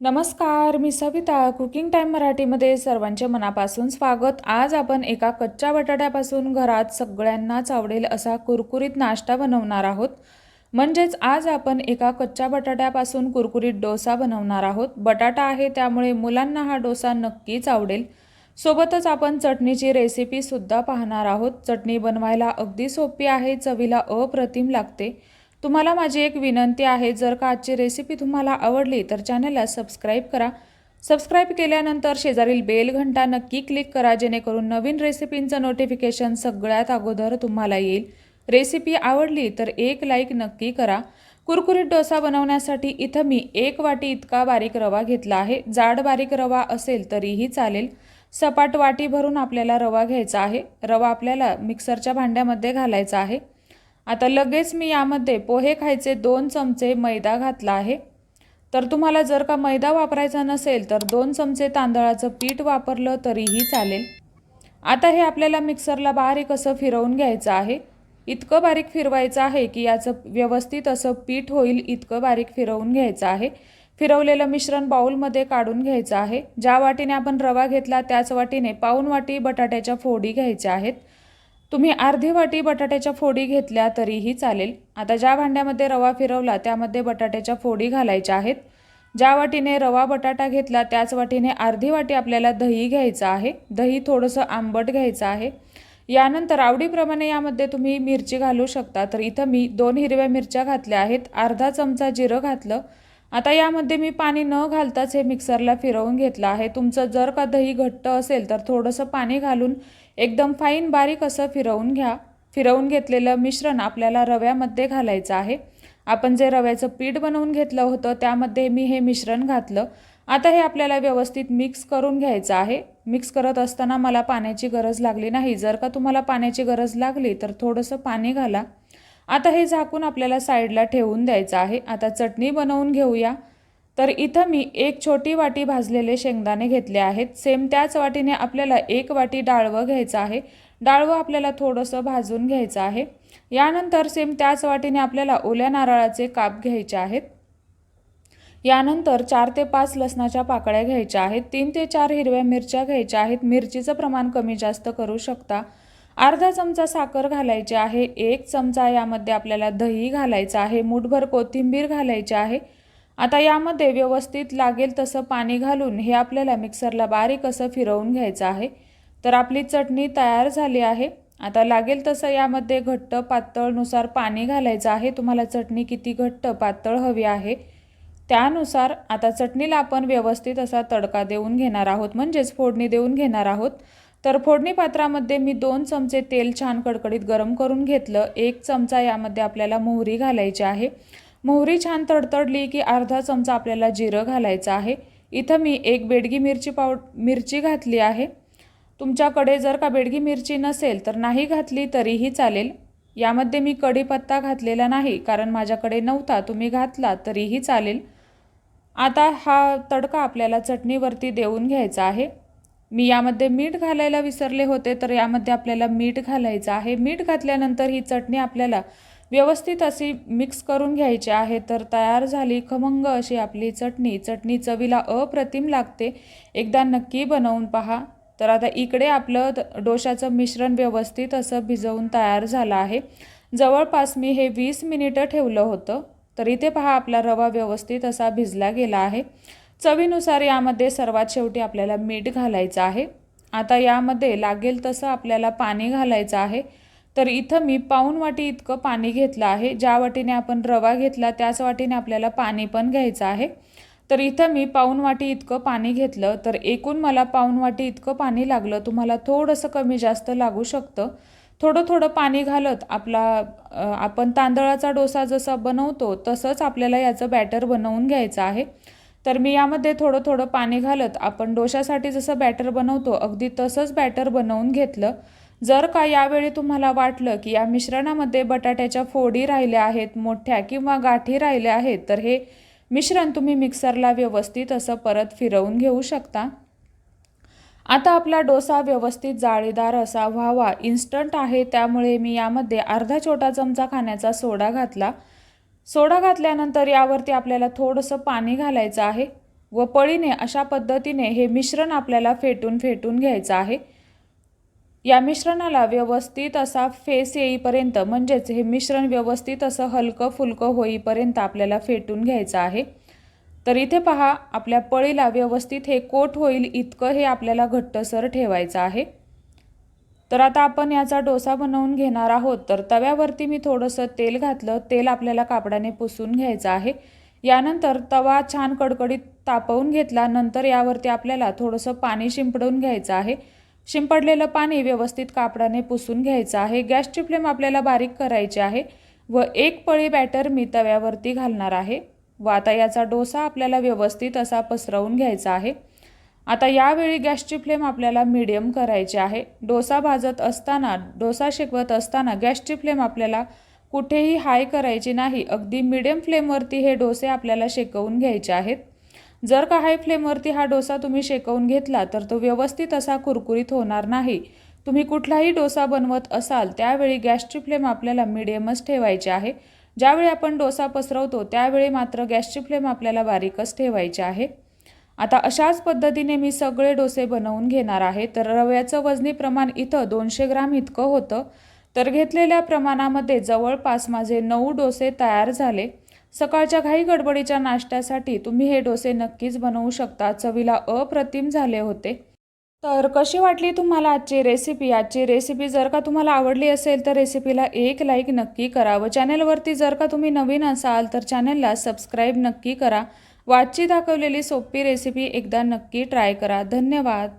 नमस्कार मी Savita cooking time मराठीमध्ये सर्वांचे मनापासून स्वागत. आज आपण एका कच्च्या बटाट्यापासून घरात सगळ्यांनाच आवडेल असा कुरकुरीत नाश्ता बनवणार आहोत. म्हणजेच आज आपण एका कच्च्या बटाट्यापासून कुरकुरीत डोसा बनवणार आहोत. बटाटा आहे त्यामुळे मुलांना हा डोसा नक्कीच आवडेल. सोबतच आपण चटणीची रेसिपीसुद्धा पाहणार आहोत. चटणी बनवायला अगदी सोपी आहे चवीला अप्रतिम लागते. तुम्हाला माझी एक विनंती आहे जर का आजची रेसिपी तुम्हाला आवडली तर चॅनलला सबस्क्राईब करा. सबस्क्राईब केल्यानंतर शेजारील बेल घंटा नक्की क्लिक करा जेणेकरून नवीन रेसिपींचं नोटिफिकेशन सगळ्यात अगोदर तुम्हाला येईल. रेसिपी आवडली तर एक लाईक नक्की करा. कुरकुरीत डोसा बनवण्यासाठी इथं मी एक वाटी इतका बारीक रवा घेतला आहे. जाड बारीक रवा असेल तरीही चालेल. सपाट वाटी भरून आपल्याला रवा घ्यायचा आहे. रवा आपल्याला मिक्सरच्या भांड्यामध्ये घालायचा आहे. आता लगेच मी यामध्ये पोहे खायचे दोन चमचे मैदा घातला आहे. तर तुम्हाला जर का मैदा वापरायचा नसेल तर दोन चमचे तांदळाचं पीठ वापरलं तरीही चालेल. आता हे आपल्याला मिक्सरला बारीक असं फिरवून घ्यायचं आहे. इतकं बारीक फिरवायचं आहे की याचं व्यवस्थित असं पीठ होईल इतकं बारीक फिरवून घ्यायचं आहे. फिरवलेलं मिश्रण बाऊलमध्ये काढून घ्यायचं आहे. ज्या वाटीने आपण रवा घेतला त्याच वाटीने पाऊन वाटी बटाट्याच्या फोडी घ्यायच्या आहेत. तुम्ही अर्धी वाटी बटाट्याच्या फोडी घेतल्या तरीही चालेल. आता ज्या भांड्यामध्ये रवा फिरवला त्यामध्ये बटाट्याच्या फोडी घालायच्या आहेत. ज्या वाटीने रवा बटाटा घेतला त्याच वाटीने अर्धी वाटी आपल्याला दही घ्यायचं आहे. दही थोडंसं आंबट घ्यायचं आहे. यानंतर आवडीप्रमाणे यामध्ये तुम्ही मिरची घालू शकता. तर इथं मी दोन हिरव्या मिरच्या घातल्या आहेत. अर्धा चमचा जिरं घातलं. आता यामध्ये मी पाणी न घालताच हे मिक्सरला फिरवून घेतलं आहे. तुमचं जर का दही घट्ट असेल तर थोडंसं पाणी घालून एकदम फाईन बारीक असं फिरवून घ्या. फिरवून घेतलेलं मिश्रण आपल्याला रव्यामध्ये घालायचं आहे. आपण जे रव्याचं पीठ बनवून घेतलं होतं त्यामध्ये मी हे मिश्रण घातलं. आता हे आपल्याला व्यवस्थित मिक्स करून घ्यायचं आहे. मिक्स करत असताना मला पाण्याची गरज लागली नाही. जर का तुम्हाला पाण्याची गरज लागली तर थोडंसं पाणी घाला. आता हे झाकून आपल्याला साईडला ठेवून द्यायचं आहे. आता चटणी बनवून घेऊया. तर इथं मी एक छोटी वाटी भाजलेले शेंगदाणे घेतले आहेत. सेम त्याच वाटीने आपल्याला एक वाटी डाळवं घ्यायचं आहे. डाळवं आपल्याला थोडंसं भाजून घ्यायचं आहे. यानंतर सेम त्याच वाटीने आपल्याला ओल्या नारळाचे काप घ्यायचे आहेत. यानंतर चार ते पाच लसणाच्या पाकळ्या घ्यायच्या आहेत. तीन ते चार हिरव्या मिरच्या घ्यायच्या आहेत. मिरचीचं प्रमाण कमी जास्त करू शकता. अर्धा चमचा साखर घालायची आहे. एक चमचा यामध्ये आपल्याला दही घालायचं आहे. मुठभर कोथिंबीर घालायची आहे. आता यामध्ये व्यवस्थित लागेल तसं पाणी घालून हे आपल्याला मिक्सरला बारीक असं फिरवून घ्यायचं आहे. तर आपली चटणी तयार झाली आहे. आता लागेल तसं यामध्ये घट्ट पातळनुसार पाणी घालायचं आहे. तुम्हाला चटणी किती घट्ट पातळ हवी आहे त्यानुसार आता चटणीला आपण व्यवस्थित असा तडका देऊन घेणार आहोत. म्हणजेच फोडणी देऊन घेणार आहोत. तर फोडणी पात्रामध्ये मी दोन चमचे तेल छान कडकडीत गरम करून घेतलं. एक चमचा यामध्ये आपल्याला मोहरी घालायची आहे. मोहरी छान तडतडली की अर्धा चमचा आपल्याला जिरं घालायचं आहे. इथं मी एक बेडगी मिरची पावड मिरची घातली आहे. तुमच्याकडे जर का बेडगी मिरची नसेल तर नाही घातली तरीही चालेल. यामध्ये मी कढीपत्ता घातलेला नाही कारण माझ्याकडे नव्हता. तुम्ही घातला तरीही चालेल. आता हा तडका आपल्याला चटणीवरती देऊन घ्यायचा आहे. मी यामध्ये मीठ घालायला विसरले होते तर यामध्ये आपल्याला मीठ घालायचं आहे. मीठ घातल्यानंतर ही चटणी आपल्याला व्यवस्थित अशी मिक्स करून घ्यायची आहे तर तयार झाली खमंग अशी आपली चटणी. चटणी चवीला अप्रतिम लागते. एकदा नक्की बनवून पहा. तर आता इकडे आपलं डोशाचं मिश्रण व्यवस्थित असं भिजवून तयार झालं आहे. जवळपास मी हे वीस मिनिटं ठेवलं होतं. तर इथे पहा आपला रवा व्यवस्थित असा भिजला गेला आहे. चवीनुसार यामध्ये सर्वात शेवटी आपल्याला मीठ घालायचं आहे. आता यामध्ये लागेल तसं आपल्याला पाणी घालायचं आहे. तर इथं मी पाऊन वाटी इतकं पाणी घेतलं आहे. ज्या वाटीने आपण रवा घेतला त्याच वाटीने आपल्याला पाणी पण घ्यायचं आहे. तर इथं मी पाऊन वाटी इतकं पाणी घेतलं. तर एकूण मला पाऊन वाटी इतकं पाणी लागलं. तुम्हाला थोडंसं कमी जास्त लागू शकतं. थोडं थोडं पाणी घालत आपला आपण तांदळाचा डोसा जसा बनवतो तसंच आपल्याला याचं बॅटर बनवून घ्यायचं आहे. तर मी यामध्ये थोडं थोडं पाणी घालत आपण डोशासाठी जसं बॅटर बनवतो अगदी तसंच बॅटर बनवून घेतलं. जर का यावेळी तुम्हाला वाटलं की या मिश्रणामध्ये बटाट्याच्या फोडी राहिल्या आहेत मोठ्या किंवा गाठी राहिल्या आहेत तर हे मिश्रण तुम्ही मिक्सरला व्यवस्थित असं परत फिरवून घेऊ शकता. आता आपला डोसा व्यवस्थित जाळीदार असा व्हावा इन्स्टंट आहे त्यामुळे मी यामध्ये अर्धा छोटा चमचा खाण्याचा सोडा घातला. सोडा घातल्यानंतर यावरती आपल्याला थोडंसं पाणी घालायचं आहे व पळीने अशा पद्धतीने हे मिश्रण आपल्याला फेटून फेटून घ्यायचं आहे. या मिश्रणाला व्यवस्थित असा फेस येईपर्यंत म्हणजेच हे मिश्रण व्यवस्थित असं हलकं फुलकं होईपर्यंत आपल्याला फेटून घ्यायचं आहे. तर इथे पहा आपल्या पळीला व्यवस्थित हे कोट होईल इतकं हे आपल्याला घट्टसर ठेवायचं आहे. तर आता आपण याचा डोसा बनवून घेणार आहोत. तर तव्यावरती मी थोडंसं तेल घातलं तेल आपल्याला कापडाने पुसून घ्यायचं आहे. यानंतर तवा छान कडकडीत तापवून घेतला नंतर यावरती आपल्याला थोडंसं पाणी शिंपडून घ्यायचं आहे. शिंपडलेलं पाणी व्यवस्थित कापडाने पुसून घ्यायचं आहे. गॅसची फ्लेम आपल्याला बारीक करायची आहे व एक पळी बॅटर मी तव्यावरती घालणार आहे. व आता याचा डोसा आपल्याला व्यवस्थित असा पसरवून घ्यायचा आहे. आता यावेळी गॅसची फ्लेम आपल्याला मीडियम करायची आहे. डोसा भाजत असताना डोसा शिकवत असताना गॅसची फ्लेम आपल्याला कुठेही हाय करायची नाही. अगदी मीडियम फ्लेमवरती हे डोसे आपल्याला शेकवून घ्यायचे आहेत. जर का हाय फ्लेमवरती हा डोसा तुम्ही शेकवून घेतला तर तो व्यवस्थित असा कुरकुरीत होणार नाही. तुम्ही कुठलाही डोसा बनवत असाल त्यावेळी गॅसची फ्लेम आपल्याला मिडियमच ठेवायची आहे. ज्यावेळी आपण डोसा पसरवतो त्यावेळी मात्र गॅसची फ्लेम आपल्याला बारीकच ठेवायची आहे. आता अशाच पद्धतीने मी सगळे डोसे बनवून घेणार आहे. तर रव्याचं वजनी प्रमाण इथं दोनशे ग्राम इतकं होतं. तर घेतलेल्या प्रमाणामध्ये जवळपास माझे नऊ डोसे तयार झाले. सकाळच्या घाई गडबडीच्या नाश्त्यासाठी तुम्ही हे डोसे नक्कीच बनवू शकता. चवीला अप्रतिम झाले होते. तर कशी वाटली तुम्हाला आजची रेसिपी आजची रेसिपी जर का तुम्हाला आवडली असेल तर रेसिपीला एक लाईक नक्की करा व चॅनलवरती जर का तुम्ही नवीन असाल तर चॅनलला सबस्क्राईब नक्की करा. वाचची दाखवलेली सोपी रेसिपी एकदा नक्की ट्राय करा. धन्यवाद.